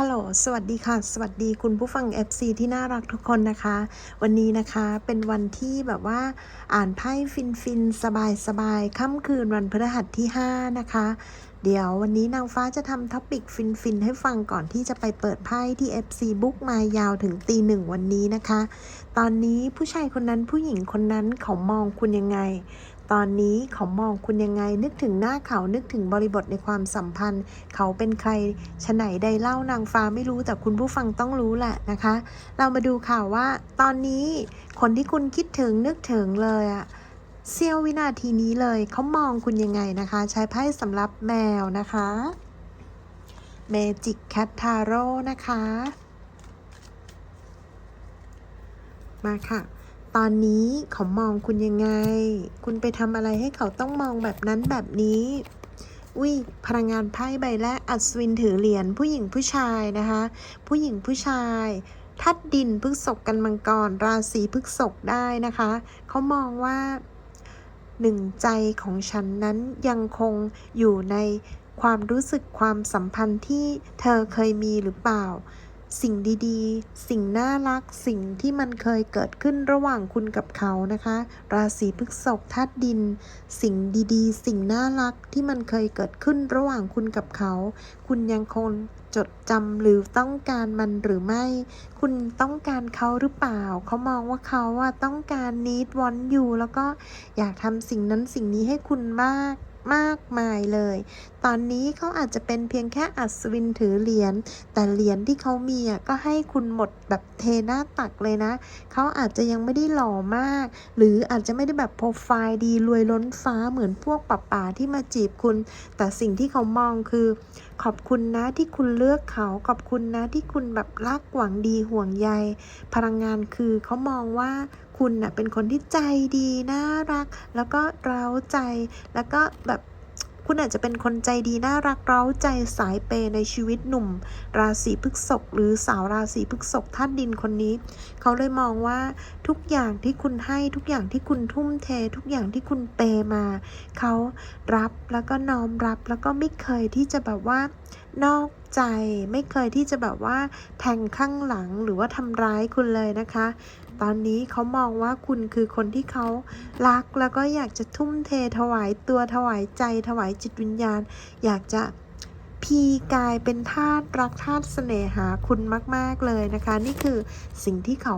ฮัลโหล สวัสดีค่ะ สวัสดีคุณผู้ฟัง FC ที่น่ารักทุกคนนะคะ วันนี้นะคะเป็นวันที่แบบว่าอ่านไพ่ฟินฟินสบายสบายค่ำคืนวันพฤหัสที่ 5 นะคะ เดี๋ยววันนี้นางฟ้าจะทำท็อปิกฟินฟินให้ฟังก่อนที่จะไปเปิดไพ่ที่ FC บุ๊กมายาวถึงตีหนึ่งวันนี้นะคะ ตอนนี้ผู้ชายคนนั้นผู้หญิงคนนั้นเขามองคุณยังไง ตอนนี้เขามองคุณยังไง นึกถึงหน้าเขานึกถึงบริบทในความสัมพันธ์ เขาเป็นใครชะไหนใดเล่านางฟ้าไม่รู้แต่คุณผู้ฟังต้องรู้แหละนะคะ เรามาดูข่าวว่า ตอนนี้คนที่คุณคิดถึงนึกถึงเลยอะเสี้ยววินาทีนี้เลยเขามองคุณยังไงนะคะ ใช้ไพ่สำหรับแมวนะคะเมจิกแคททาโร่นะคะ มาค่ะ ตอนนี้เขามองคุณยังไง คุณไปทำอะไรให้เขาต้องมองแบบนั้นแบบนี้ อุ้ยพลังงานไพ่ใบแรกอัศวินถือเหรียญผู้หญิงผู้ชายนะคะ ผู้หญิงผู้ชายทัดดินพฤกษกกันมังกร ราศีพฤกษกได้นะคะ เขามองว่าหนึ่งใจของฉันนั้นยังคงอยู่ในความรู้สึกความสัมพันธ์ที่เธอเคยมีหรือเปล่า สิ่งดีๆ สิ่งน่ารัก สิ่งที่มันเคยเกิดขึ้นระหว่างคุณกับเขานะคะ ราศีพฤษภธาตุดิน สิ่งดีๆ สิ่งน่ารักที่มันเคยเกิดขึ้นระหว่างคุณกับเขา คุณยังคงจดจำหรือต้องการมันหรือไม่ คุณต้องการเขาหรือเปล่า เขามองว่าเขาอะต้องการนิดวอนอยู่แล้วก็อยากทำสิ่งนั้นสิ่งนี้ให้คุณมาก มากมายเลย ตอนนี้เขาอาจจะเป็นเพียงแค่อัศวินถือเหรียญ แต่เหรียญที่เขามีอะก็ให้คุณหมดแบบเทหน้าตักเลยนะ เขาอาจจะยังไม่ได้หล่อมาก หรืออาจจะไม่ได้แบบโปรไฟล์ดีรวยล้นฟ้าเหมือนพวกป่าป่าที่มาจีบคุณ แต่สิ่งที่เขามองคือ ขอบคุณนะที่คุณเลือกเขา ขอบคุณนะที่คุณแบบรักหวังดีห่วงใย พลังงานคือเขามองว่า คุณน่ะเป็นคนที่ใจดีน่ารัก แล้วก็เร้าใจแล้วก็แบบคุณอาจจะเป็นคนใจดีน่ารักเร้าใจสายเปยในชีวิตหนุ่ม ราศีพฤษภหรือสาวราศีพฤษภท่านดินคนนี้ เขาเลยมองว่าทุกอย่างที่คุณให้ทุกอย่างที่คุณทุ่มเท ทุกอย่างที่คุณเปยมา เขารับแล้วก็น้อมรับแล้วก็ไม่เคยที่จะแบบว่านอกใจไม่เคยที่จะแบบว่าแทงข้างหลังหรือว่าทำร้ายคุณเลยนะคะ ตอนนี้เขามองว่าคุณคือคนที่เขารักแล้วก็อยากจะทุ่มเทถวายตัวถวายใจถวายจิตวิญญาณ อยากจะ พีกายเป็นทาสรักทาสเสน่หาคุณมาก ๆ เลยนะคะ นี่คือสิ่งที่เขา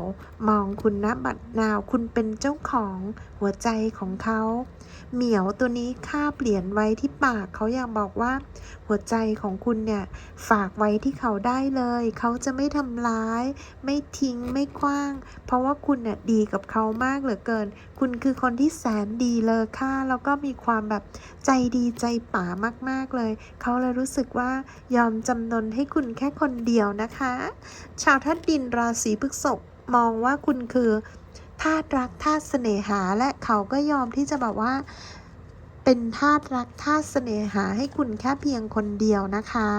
มองคุณนะบัดนาวคุณเป็นเจ้าของหัวใจของเขาเหมียวตัวนี้ค่าเปลี่ยนไว้ที่ปากเขาอยากบอกว่า หัวใจของคุณเนี่ยฝากไว้ที่เขาได้เลย เขาจะไม่ทำร้าย ไม่ทิ้งไม่คว้าง เพราะว่าคุณเนี่ยดีกับเขามากเหลือเกิน คุณคือคนที่แสนดีเลอค่าแล้วก็มีความแบบใจดีใจป่ามาก ๆเลย เขาเลยรู้สึกว่ายอมจำนนให้คุณแค่คนเดียวนะคะ ชาวทัดดินราศีพฤษภมองว่าคุณคือทาสรักทาสเสน่หา และเขาก็ยอมที่จะแบบว่า เป็นทาสรักทาสเสน่หาให้คุณแค่เพียงคนเดียวนะคะ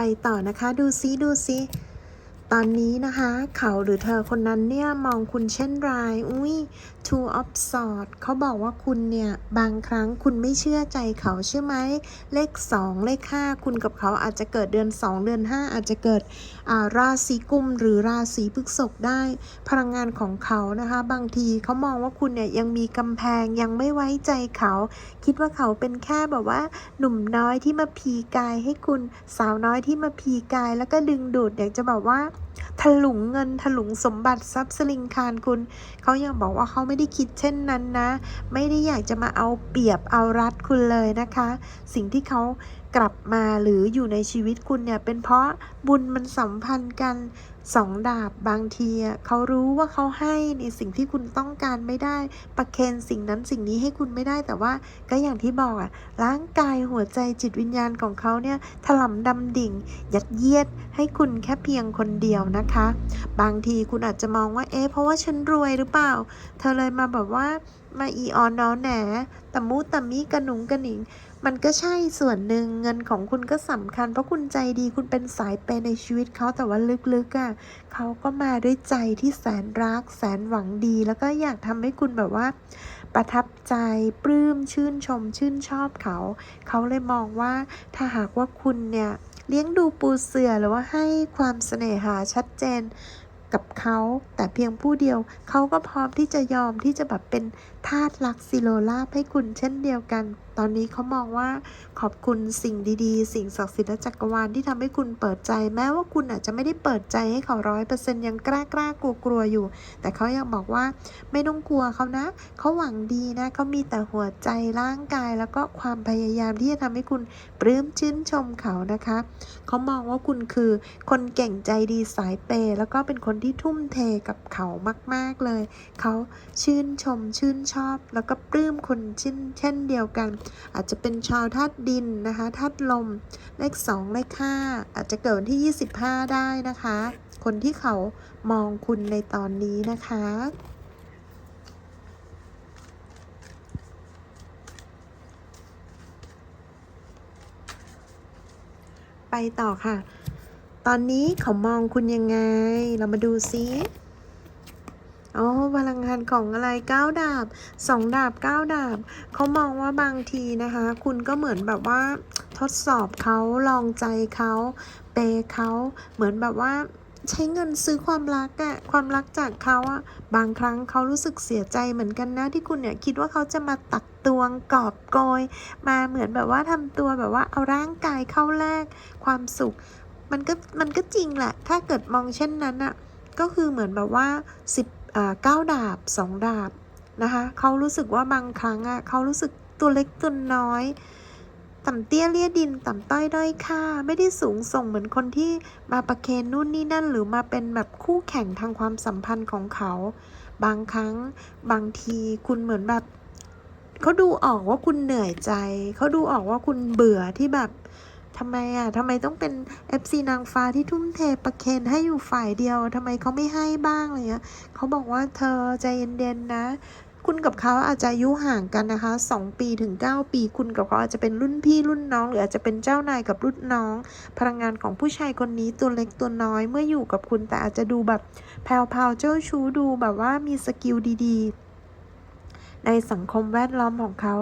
ไปต่อนะคะ ดูซิดูซิ ตอนนี้นะคะ เขาหรือเธอคนนั้นเนี่ยมองคุณเช่นไร อุ้ย two of swords เขาบอกว่าคุณเนี่ยบางครั้งคุณไม่เชื่อใจเขาใช่ไหม เลข 2 เลข 5 คุณกับเขาอาจจะเกิดเดือน 2 เดือน 5 อาจจะเกิดาราศีกุมหรือราศีพฤษภได้ พลังงานของเขานะคะ บางทีเขามองว่าคุณเนี่ยยังมีกำแพงยังไม่ไว้ใจเขา คิดว่าเขาเป็นแค่แบบว่า หนุ่มน้อยที่มาพีกายให้คุณสาวน้อยที่มาพีกายแล้วก็ดึงดูดอยากจะแบบว่า ถลุงเงินถลุงสมบัติทรัพย์สลิงคารคุณ เขายังบอกว่าเขาไม่ได้คิดเช่นนั้นนะ ไม่ได้อยากจะมาเอาเปรียบเอารัดคุณเลยนะคะ สิ่งที่เขากลับมาหรืออยู่ในชีวิตคุณเนี่ยเป็นเพราะบุญมันสัมพันธ์กัน สองดาบบางทีเขารู้ว่าเขาให้ในสิ่งที่คุณต้องการไม่ได้ ประเคนสิ่งนั้นสิ่งนี้ให้คุณไม่ได้ แต่ว่าก็อย่างที่บอกอะร่างกายหัวใจจิตวิญญาณของเขาเนี่ยถล่มดำดิ่ง ยัดเยียดให้คุณแค่เพียงคนเดียวนะคะ บางทีคุณอาจจะมองว่าเอ๊ะเพราะว่าฉันรวยหรือเปล่า เธอเลยมาแบบว่ามาอีออนนอแหนตะมูตะมิกระหนุงกระหนิง มันก็ใช่ส่วนหนึ่งเงินของคุณก็สำคัญ เพราะคุณใจดีคุณเป็นสายเปในชีวิตเขาแต่ว่าลึกๆอะ่ะเขาก็มาด้วยใจที่แสนรัก แสนหวังดี แล้วก็อยากทำให้คุณแบบว่า ประทับใจปลื้มชื่นชม ชื่นชอบเขา เขาเลยมองว่าถ้าหากว่าคุณเนี่ยเลี้ยงดูปูเสือหรือว่าให้ความเสน่หาชัดเจนกับเขาแต่เพียงผู้เดียวเขาก็พร้อมที่จะยอมที่จะแบบเป็นทาสรักซิโลลาบให้คุณเช่นเดียวกัน ตอนนี้เขามองว่าขอบคุณสิ่งดีๆ สิ่งศักดิ์สิทธิ์และจักรวาลที่ทำให้คุณเปิดใจ แม้ว่าคุณอาจจะไม่ได้เปิดใจให้เขาร้อยเปอร์เซ็นต์ยังกล้ากล้ากลัวกลัวๆอยู่ แต่เขายังบอกว่าไม่ต้องกลัวเขานะ เขาหวังดีนะเขามีแต่หัวใจร่างกาย แล้วก็ความพยายามที่จะทำให้คุณปลื้มชื่นชมเขานะคะ เขามองว่าคุณคือคนเก่งใจดีสายเปย์แล้วก็เป็นคนที่ทุ่มเทกับเขามาก ๆเลย เขาชื่นชมชื่นชอบแล้วก็ปลื้มคุณเช่นเช่นเดียวกัน อาจจะเป็นชาวธาตุดินนะคะธาตุลมเลขสองเลขห้าอาจจะเกิดวันที่ 25 ได้นะคะ คนที่เขามองคุณในตอนนี้นะคะไปต่อค่ะ ตอนนี้เขามองคุณยังไง เรามาดูซิ อ๋อพลังงานของอะไรเก้าดาบสองดาบเก้าดาบเขามองว่าบางทีนะคะ คุณก็เหมือนแบบว่าทดสอบเขาลองใจเขาเปเขาเหมือนแบบว่าใช้เงินซื้อความรักอะความรักจากเขาอะบางครั้งเขารู้สึกเสียใจเหมือนกันนะที่คุณเนี่ยคิดว่าเขาจะมาตักตวงกอบโกย มาเหมือนแบบว่าทำตัวแบบว่าเอาร่างกายเข้าแลกความสุข มันก็มันก็จริงแหละ ถ้าเกิดมองเช่นนั้นอะก็คือเหมือนแบบว่าสิบ เก้าดาบสองดาบนะคะเขารู้สึกว่าบางครั้งอะเขารู้สึกตัวเล็กตัวน้อย ต่ำเตี้ยเลียดินต่ำต้อยด้อยค่าไม่ได้สูงส่งเหมือนคนที่มาประเคนนู่นนี่นั่น หรือมาเป็นแบบคู่แข่งทางความสัมพันธ์ของเขา บางครั้งบางทีคุณเหมือนแบบเขาดูออกว่าคุณเหนื่อยใจ เขาดูออกว่าคุณเบื่อที่แบบ ทำไมอะทำไมต้องเป็น FC นางฟ้าที่ทุ่มเทประเคนให้อยู่ฝ่ายเดียวทำไมเขาไม่ให้บ้างอะไรเงี้ยเขาบอกว่าเธอใจเย็นๆนะ คุณกับเขาอาจจะอายุห่างกันนะคะ 2 ปีถึง 9 ปี คุณกับเขาอาจจะเป็นรุ่นพี่รุ่นน้อง หรืออาจจะเป็นเจ้านายกับรุ่นน้อง พลังงานของผู้ชายคนนี้ตัวเล็กตัวน้อยเมื่ออยู่กับคุณแต่อาจจะดูแบบแพรวๆเจ้าชู้ดูแบบว่ามีสกิลดีๆ ในสังคมแวดล้อมของเขา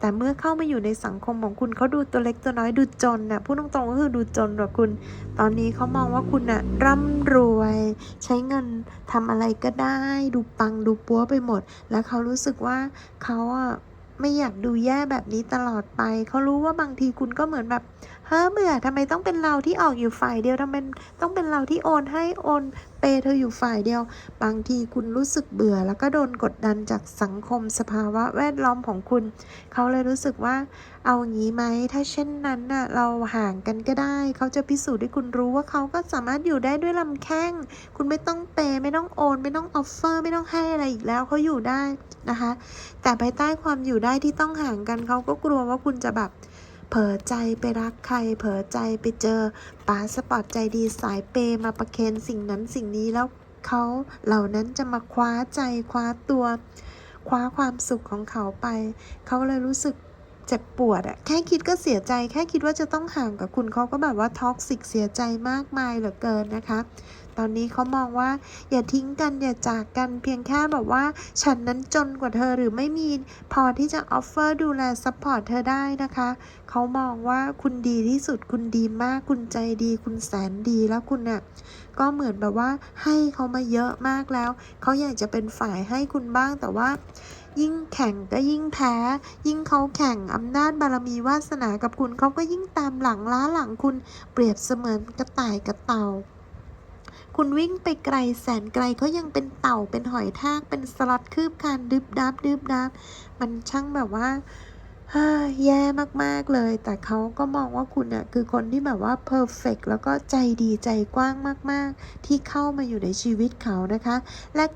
แต่เมื่อเข้ามาอยู่ในสังคมของคุณเขาดูตัวเล็กตัวน้อยดูจนน่ะพูดตรงๆก็คือดูจนกว่าคุณ ตอนนี้เขามองว่าคุณน่ะร่ำรวย ใช้เงินทำอะไรก็ได้ ดูปังดูปัวไปหมด แล้วเขารู้สึกว่าเขาอะไม่อยากดูแย่แบบนี้ตลอดไป เขารู้ว่าบางทีคุณก็เหมือนแบบ ฮ้อเบื่อทำไมต้องเป็นเราที่ออกอยู่ฝ่ายเดียวทำไมต้องเป็นเราที่โอนให้โอนเปย์เธออยู่ฝ่ายเดียว บางทีคุณรู้สึกเบื่อ แล้วก็โดนกดดันจากสังคมสภาวะแวดล้อมของคุณ เขาเลยรู้สึกว่า เอางี้ไหมถ้าเช่นนั้นน่ะเราห่างกันก็ได้ เขาจะพิสูจน์ให้คุณรู้ว่าเขาก็สามารถอยู่ได้ด้วยลำแข้ง คุณไม่ต้องเปย์ไม่ต้องโอน ไม่ต้องออฟเฟอร์ไม่ต้องให้อะไรอีกแล้วเขาอยู่ได้นะคะ แต่ภายใต้ความอยู่ได้ที่ต้องห่างกันเขาก็กลัวว่าคุณจะแบบ เผลอใจไปรักใคร เผลอใจไปเจอป๋าสปอร์ตใจดีสายเปมาประเคนสิ่งนั้นสิ่งนี้แล้วเขาเหล่านั้นจะมาคว้าใจคว้าตัว คว้าความสุขของเขาไป เขาเลยรู้สึก เจ็บปวดอะแค่คิดก็เสียใจ แค่คิดว่าจะต้องห่างกับคุณเขาก็แบบว่าท็อกซิกเสียใจมากมายเหลือเกินนะคะ ตอนนี้เขามองว่า อย่าทิ้งกันอย่าจากกันเพียงแค่แบบว่า ฉันนั้นจนกว่าเธอหรือไม่มีพอที่จะออฟเฟอร์ดูแลซัพพอร์ตเธอได้นะคะเขามองว่าคุณดีที่สุดคุณดีมากคุณใจดี คุณแสนดีแล้วคุณน่ะก็เหมือนแบบว่าให้เขามาเยอะมากแล้วเขาอยากจะเป็นฝ่ายให้คุณบ้างแต่ว่า ยิ่งแข่งก็ยิ่งแพ้ ยิ่งเขาแข่งอำนาจบารมีวาสนากับคุณเขาก็ยิ่งตามหลังล้าหลังคุณเปรียบเสมือนกระต่ายกระเต่าคุณวิ่งไปไกลแสนไกลเขายังเป็นเต่าเป็นหอยทากเป็นสล็อตคืบคานดึบดับดึบดับมันช่างแบบว่า ฮ้ยแย่มากๆเลย แต่เขาก็มองว่าคุณน่ะคือคนที่แบบว่าเพอร์เฟกแล้วก็ใจดีใจกว้างมาก ๆ ที่เข้ามาอยู่ในชีวิตเขานะคะ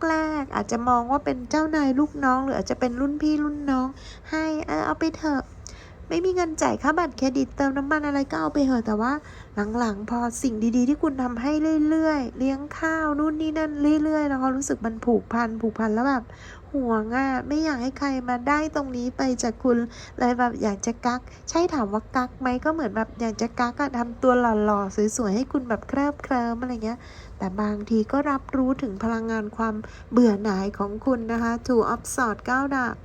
แรก ๆ อาจจะมองว่าเป็นเจ้านายลูกน้อง หรืออาจจะเป็นรุ่นพี่รุ่นน้อง ให้เออเอาไปเถอะไม่มีเงินจ่ายค่าบัตรเครดิตเติมน้ำมันอะไรก็เอาไปเถอะแต่ว่าหลังๆ พอสิ่งดีๆ ที่คุณทำให้เรื่อยๆ เลี้ยงข้าวนู่นนี่นั่นเรื่อยๆ แล้วเขารู้สึกมันผูกพันผูกพันแล้วแบบ ห่วงอะ่ะไม่อยากให้ใครมาได้ตรงนี้ไปจากคุณเลยแบบอยากจะกัก ใช่ถามว่ากักไหมก็เหมือนแบบอยากจะกักอะทำตัวหล่อๆสวยๆให้คุณแบบเคลิบเคลิ้มอะไรเงี้ยแต่บางทีก็รับรู้ถึงพลังงานความเบื่อหน่ายของคุณนะคะถูออฟสอดก้าวดาบ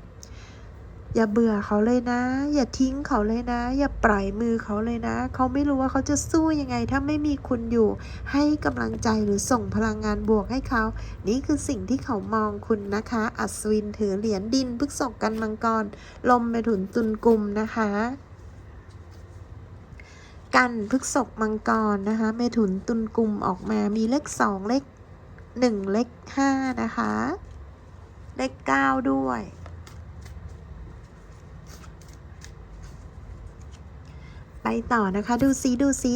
อย่าเบื่อเขาเลยนะ อย่าทิ้งเขาเลยนะ อย่าปล่อยมือเขาเลยนะ เขาไม่รู้ว่าเขาจะสู้ยังไง ถ้าไม่มีคุณอยู่ ให้กำลังใจหรือส่งพลังงานบวกให้เขา นี่คือสิ่งที่เขามองคุณนะคะ อัศวินถือเหรียญดินพฤกษกกันมังกร ลมไปถุนตุนกลุ่มนะคะกันพฤกษกมังกรนะคะเมถุนตุนกลุ่มออกมามีเลขสองเลขหนึ่งเลขห้านะคะ เลขเก้าด้วย ไปต่อนะคะ ดูซิดูซิ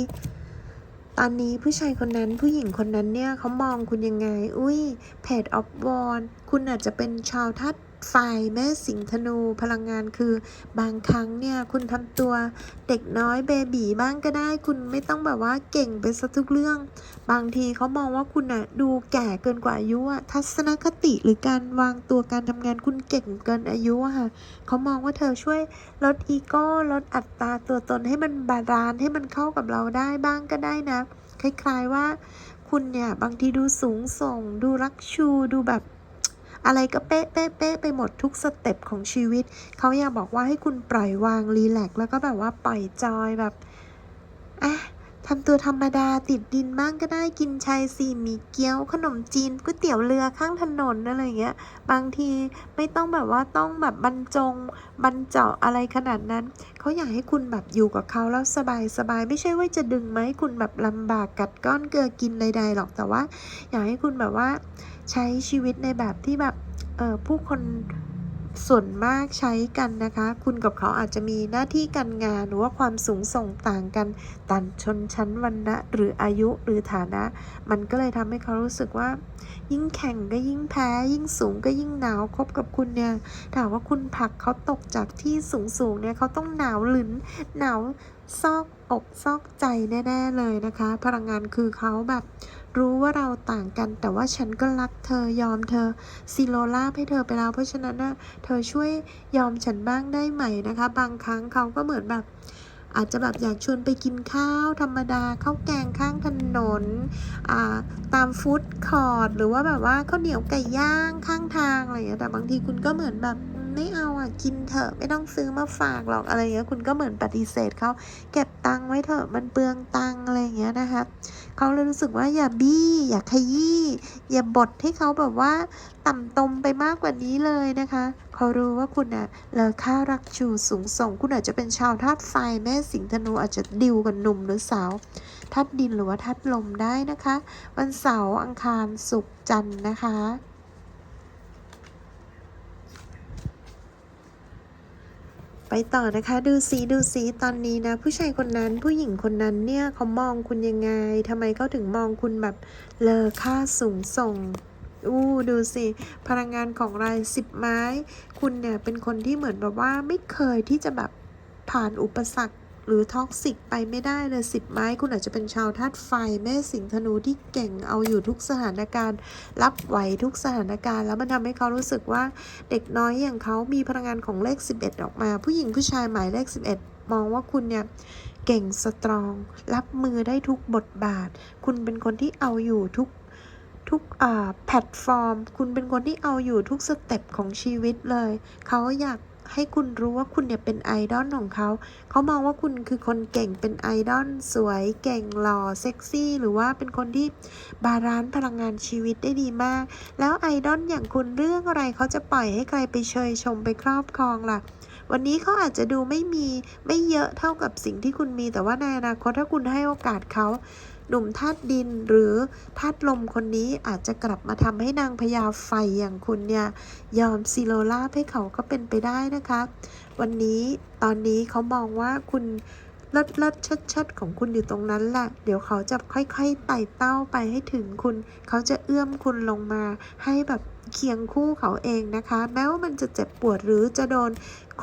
ตอนนี้ผู้ชายคนนั้นผู้หญิงคนนั้นเนี่ยเขามองคุณยังไง อุ้ยเพจออฟวอนคุณอาจจะเป็นชาวทัด ไฟแม่สิงธนูพลังงานคือบางครั้งเนี่ยคุณทำตัวเด็กน้อยเบบีบ้างก็ได้ คุณไม่ต้องแบบว่าเก่งไปซะทุกเรื่อง บางทีเขามองว่าคุณอะดูแก่เกินกว่าอายุอะทัศนคติหรือการวางตัวการทำงานคุณเก่งเกินอายุอะค่ะเขามองว่าเธอช่วยลดอีโก้ลดอัตราตัวตนให้มันบาลานซ์ให้มันเข้ากับเราได้บ้างก็ได้นะ คล้ายๆว่า คุณเนี่ยบางทีดูสูงส่ง ดูรักชูดูแบบ อะไรก็เป๊ะเป๊ะเป๊ะไปหมดทุกสเต็ปของชีวิต เขาอยากบอกว่าให้คุณปล่อยวางรีแลกซ์แล้วก็แบบว่าปล่อยจอยแบบอะทำตัวธรรมดาติดดินบ้างก็ได้กินชายสี่หมีเกี๊ยว ขนมจีนก๋วยเตี๋ยวเรือข้างถนนอะไรเงี้ย บางทีไม่ต้องแบบว่าต้องแบบบรรจงบรรเจาะอะไรขนาดนั้น เขาอยากให้คุณแบบอยู่กับเขาแล้วสบายสบายไม่ใช่ว่าจะดึงมให้คุณแบบลำบากกัดก้อนเกลือกินใดๆหรอกแต่ว่า อยากให้คุณแบบว่า ใช้ชีวิตในแบบที่แบบเออผู้คนส่วนมากใช้กันนะคะ คุณกับเขาอาจจะมีหน้าที่การงานหรือว่าความสูงส่งต่างกันต่างชนชั้นวรรณะหรืออายุหรือฐานะ มันก็เลยทำให้เขารู้สึกว่า ยิ่งแข่งก็ยิ่งแพ้ ยิ่งสูงก็ยิ่งหนาวคบกับคุณเนี่ยถามว่าคุณผักเขาตกจากที่สูงสูงๆเนี่ยเขาต้องหนาวหลืนหนาวซอกอกซอกใจแน่ ๆ เลยนะคะ พลังงานคือเขาแบบ รู้ว่าเราต่างกัน แต่ว่าฉันก็รักเธอยอมเธอซีโรลาให้เธอไปแล้ว เพราะฉะนั้นนะเธอช่วยยอมฉันบ้างได้ไหมนะคะ บางครั้งเขาก็เหมือนแบบ อาจจะแบบอยากชวนไปกินข้าว ธรรมดาข้าวแกงข้างถนนอ่าตามฟู้ดคอร์ทหรือว่าแบบว่าข้าวเหนียวไก่ย่างข้างทางอะไรอย่างเงี้ยแต่บางทีคุณก็เหมือนแบบ ไม่เอาอะกินเถอะไม่ต้องซื้อมาฝากหรอกอะไรเงี้ยคุณก็เหมือนปฏิเสธเขาเก็บตังค์ไว้เถอะมันเปลืองตังค์อะไรเงี้ยนะคะเขาเลยรู้สึกว่าอย่าบี้อย่าขยี้อย่าบดให้เขาแบบว่าต่ำตมไปมากกว่านี้เลยนะคะเขารู้ว่าคุณอะเลอค่ารักชูสูงส่ง คุณอาจจะเป็นชาวธาตุไฟแม่สิงห์ธนูอาจจะดิวกับหนุ่มหรือสาวธาตุดินหรือว่าธาตุลมได้นะคะ วันเสาร์อังคารศุกร์จันทร์นะคะ ไป ต่อนะคะ ดูสีดูสีตอนนี้นะ ผู้ชายคนนั้นผู้หญิงคนนั้นเนี่ยเขามองคุณยังไงทำไมเขาถึงมองคุณแบบเลอค่าสูงส่งอู้ดูสิ พลังงานของรายสิบไม้ คุณเนี่ยเป็นคนที่เหมือนแบบว่าไม่เคยที่จะแบบผ่านอุปสรรค หรือท็อกซิกไปไม่ได้เลยสิบไม้คุณอาจจะเป็นชาวธาตุไฟแม่สิงห์ธนูที่เก่งเอาอยู่ทุกสถานการณ์ รับไหวทุกสถานการณ์ แล้วมันทำให้เขารู้สึกว่าเด็กน้อยอย่างเขามีพลังงานของเลข 11 ออกมา ผู้หญิงผู้ชายหมายเลข 11 มองว่าคุณเนี่ยเก่งสตรอง รับมือได้ทุกบทบาท คุณเป็นคนที่เอาอยู่ทุกทุกอ่าแพลตฟอร์ม คุณเป็นคนที่เอาอยู่ทุกสเต็ปของชีวิตเลย เขาอยาก ให้คุณรู้ว่าคุณเนี่ยเป็นไอดอลของเขา เขามองว่าคุณคือคนเก่งเป็นไอดอลสวย เก่งหล่อเซ็กซี่ หรือว่าเป็นคนที่บาลานซ์พลังงานชีวิตได้ดีมาก แล้วไอดอลอย่างคุณเรื่องอะไรเขาจะปล่อยให้ใครไปเชยชมไปครอบครองล่ะวันนี้เขาอาจจะดูไม่มีไม่เยอะเท่ากับสิ่งที่คุณมีแต่ว่าในอนาคตถ้าคุณให้โอกาสเขา หนุ่มธาตุดินหรือธาตุลมคนนี้อาจจะกลับมาทำให้นางพญาไฟอย่างคุณเนี่ยยอมซีโรลาให้เขาก็เป็นไปได้นะคะ วันนี้ตอนนี้เขามองว่าคุณ เลิศเลิศชิดชิดของคุณอยู่ตรงนั้นแหละเดี๋ยวเขาจะค่อยๆไต่เต้าไปให้ถึงคุณ เขาจะเอื้อมคุณลงมา ให้แบบเคียงคู่เขาเองนะคะ แม้ว่ามันจะเจ็บปวดหรือจะโดน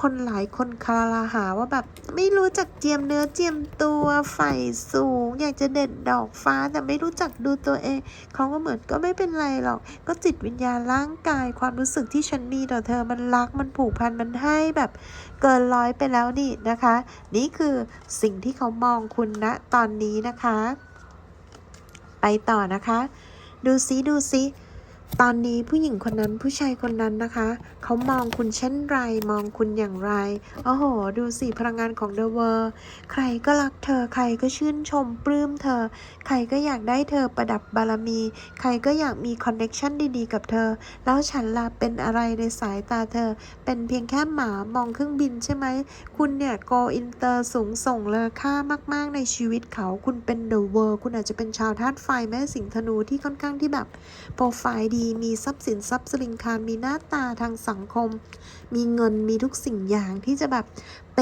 คนหลายคนคาราหาว่าแบบไม่รู้จักเจียมเนื้อเจียมตัวใฝ่สูง อยากจะเด็ดดอกฟ้าแต่ไม่รู้จักดูตัวเอง เขาก็เหมือนก็ไม่เป็นไรหรอก ก็จิตวิญญาณร่างกายความรู้สึกที่ฉันมีต่อเธอมันรักมันผูกพันมันให้แบบ เกินร้อยไปแล้วนี่นะคะ นี่คือสิ่งที่เขามองคุณณตอนนี้นะคะ ไปต่อนะคะ ดูซิดูซิ ตอนนี้ผู้หญิงคนนั้นผู้ชายคนนั้นนะคะ เขามองคุณเช่นไร มองคุณอย่างไร โอ้โห ดูสิพลังงานของ The World ใครก็รักเธอ ใครก็ชื่นชมปลื้มเธอ ใครก็อยากได้เธอประดับบารมี ใครก็อยากมีคอนเน็ชันดีๆ กับเธอ แล้วฉันล่ะเป็นอะไรในสายตาเธอ เป็นเพียงแค่หมามองเครื่องบินใช่ไหม คุณเนี่ยโกอินเตอร์สูงส่งเลอค่ามาก ๆ ในชีวิตเขา คุณเป็น The World คุณอาจจะเป็นชาวธาตุไฟแม่สิงธนูที่ค่อนข้างที่แบบโปรไฟล์ดีมีทรัพย์สินทรัพย์สลิงคารมีหน้าตาทางสังคม มีเงินมีทุกสิ่งอย่างที่จะแบบเป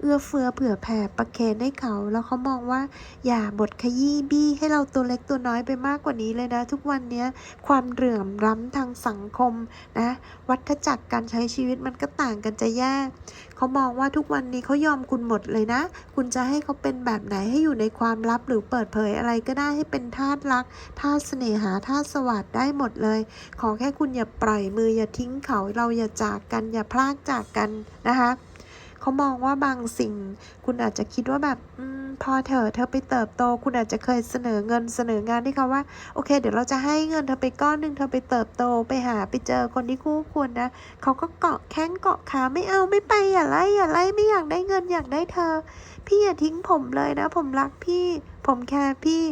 เอื้อเฟื้อเผื่อแผ่ประเคนให้เขา แล้วเขามองว่า อย่าบดขยี้บี้ให้เราตัวเล็กตัวน้อยไปมากกว่านี้เลยนะ ทุกวันนี้ความเหลื่อมล้ำทางสังคมนะวัฏจักรการใช้ชีวิตมันก็ต่างกันจะแย่ เขามองว่าทุกวันนี้เขายอมคุณหมดเลยนะ คุณจะให้เขาเป็นแบบไหนให้อยู่ในความลับหรือเปิดเผยอะไรก็ได้ให้เป็นทาสรักทาสเสน่หาทาสสวัสดได้หมดเลย ขอแค่คุณอย่าปล่อยมืออย่าทิ้งเขาเราอย่าจากกันอย่าพลากจากกันนะคะ เขามองว่าบางสิ่ง คุณอาจจะคิดว่าแบบอพอเถอเธอไปเติบโต คุณอาจจะเคยเสนอเงินเสนองานที่เขาว่า โอเค เดี๋ยวเราจะให้เงินเธอไปก้อนหนึ่งเธอไปเติบโตไปหาไปเจอคนที่คู่ควรนะเขาก็เกาะแข้งเกาะขาไม่เอาไม่ไปอย่าไล่อย่าไล่ไม่อยากได้เงินอยากได้เธอ พี่อย่าทิ้งผมเลยนะ ผมรักพี่ ผมแคร์พี่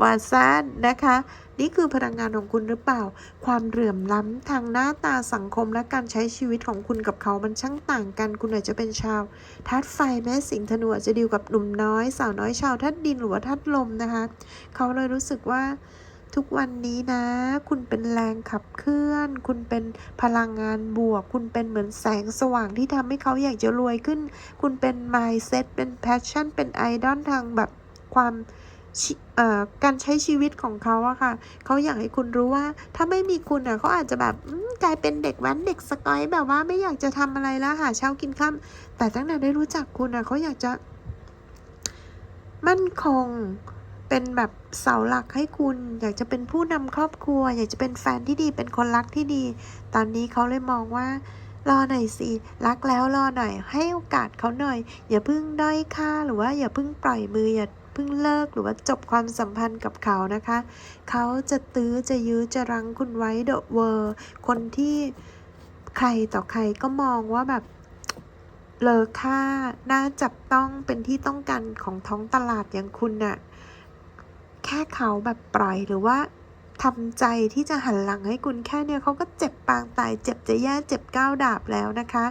วาซานนะคะ นี่คือพลังงานของคุณหรือเปล่า ความเหลื่อมล้ำทางหน้าตาสังคมและการใช้ชีวิตของคุณกับเขามันช่างต่างกัน คุณอาจจะเป็นชาวธาตุไฟแม่สิงห์ธนูอาจจะดีลกับหนุ่มน้อย สาวน้อยชาวธาตุดินหรือว่าธาตุลมนะคะ เขาเลยรู้สึกว่าทุกวันนี้นะ คุณเป็นแรงขับเคลื่อน คุณเป็นพลังงานบวก คุณเป็นเหมือนแสงสว่างที่ทำให้เขาอยากจะรวยขึ้น คุณเป็น mindset เป็น passion เป็นไอดอลทางแบบความ การใช้ชีวิตของเขาอะค่ะ เขาอยากให้คุณรู้ว่า ถ้าไม่มีคุณอะเขาอาจจะแบบกลายเป็นเด็กแว้นเด็กสกอยแบบว่าไม่อยากจะทำอะไรแล้วหาเช้ากินข้าแต่ตั้งแต่ได้รู้จักคุณอะเขาอยากจะ มั่นคงเป็นแบบเสาหลักให้คุณ อยากจะเป็นผู้นำครอบครัว อยากจะเป็นแฟนที่ดีเป็นคนรักที่ดี ตอนนี้เขาเลยมองว่ารอหน่อยสิ รักแล้วรอหน่อย ให้โอกาสเขาหน่อย อย่าเพิ่งด้อยค่าหรือว่าอย่าเพิ่งปล่อยมืออย่า เพิ่งเลิกหรือว่าจบความสัมพันธ์กับเขานะคะ เขาจะตื้อจะยื้อจะรั้งคุณไว้เดอะเวอร์คนที่ใครต่อใครก็มองว่าแบบเลอค่าน่าจับต้องเป็นที่ต้องการของท้องตลาดอย่างคุณน่ะแค่เขาแบบปล่อยหรือว่า ทำใจที่จะหันหลังให้คุณแค่เนี้ยเขาก็เจ็บปางตายเจ็บจะแย่เจ็บก้าวดาบแล้วนะคะ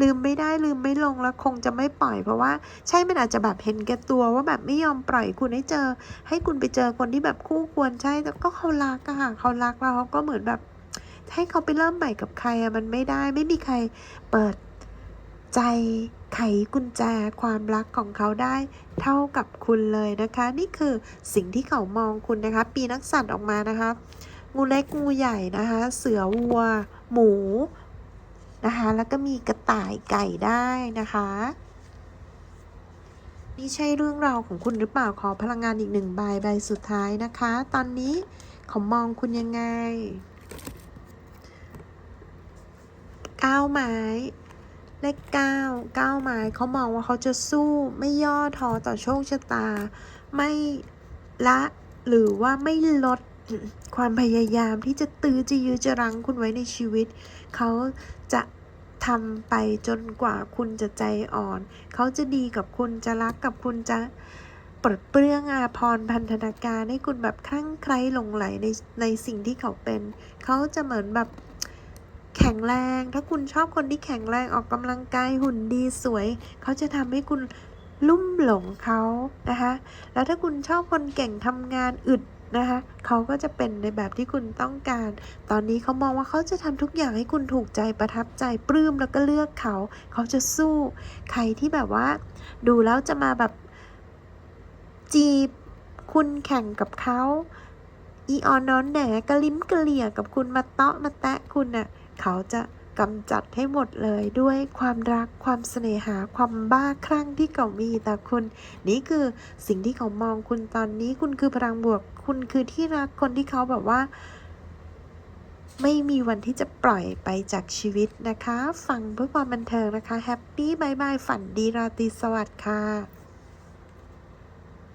ลืมไม่ได้ลืมไม่ลงแล้วคงจะไม่ปล่อยเพราะว่า ใช่มันอาจจะแบบเห็นแก่ตัวว่าแบบไม่ยอมปล่อยคุณให้เจอ ให้คุณไปเจอคนที่แบบคู่ควรใช่แต่ก็เขารักอะค่ะเขารักแล้วเขาก็เหมือนแบบ ให้เขาไปเริ่มใหม่กับใครอะมันไม่ได้ไม่มีใครเปิด ใจไขกุญแจความรักของเขาได้เท่ากับคุณเลยนะคะ นี่คือสิ่งที่เขามองคุณนะคะ ปีนักสัตว์ออกมานะคะ งูเล็กงูใหญ่นะคะ เสือวัว หมูนะคะ แล้วก็มีกระต่ายไก่ได้นะคะ นี่ใช่เรื่องราวของคุณหรือเปล่าขอพลังงานอีกหนึ่งใบใบสุดท้ายนะคะ ตอนนี้เขามองคุณยังไงก้าวไม้ เลขเก้าเก้าไม้เขามองว่าเขาจะสู้ไม่ย่อท้อต่อโชคชะตา ไม่ละหรือว่าไม่ลดความพยายามที่จะตื้อจะยื้อจะรั้งคุณไว้ในชีวิต เขาจะทำไปจนกว่าคุณจะใจอ่อน เขาจะดีกับคุณจะรักกับคุณจะปลดเปลื้องอาพรพันธนาการให้คุณแบบคลั่งไคล้หลงไหลในในสิ่งที่เขาเป็น เขาจะเหมือนแบบ แข็งแรง ถ้าคุณชอบคนที่แข็งแรงออกกำลังกายหุ่นดีสวย เขาจะทำให้คุณลุ่มหลงเขานะคะ แล้วถ้าคุณชอบคนเก่งทำงานอึดนะคะเขาก็จะเป็นในแบบที่คุณต้องการ ตอนนี้เขามองว่าเขาจะทำทุกอย่างให้คุณถูกใจประทับใจปลื้มแล้วก็เลือกเขา เขาจะสู้ ใครที่แบบว่า ดูแล้วจะมาแบบจีบคุณแข่งกับเขาอีออนนอนแหนกระลิ้มกระเหลี่ยกับคุณมาเตาะมาแตะคุณน่ะ เขาจะกำจัดให้หมดเลยด้วยความรักความเสน่หาความบ้าคลั่งที่เขามีแต่คุณ นี่คือสิ่งที่เขามองคุณตอนนี้ คุณคือพลังบวก คุณคือที่รักคนที่เขาแบบว่า ไม่มีวันที่จะปล่อยไปจากชีวิตนะคะ ฟังเพื่อความบันเทิงนะคะแฮปปี้บายบายฝันดีราตรีสวัสดิ์ค่ะ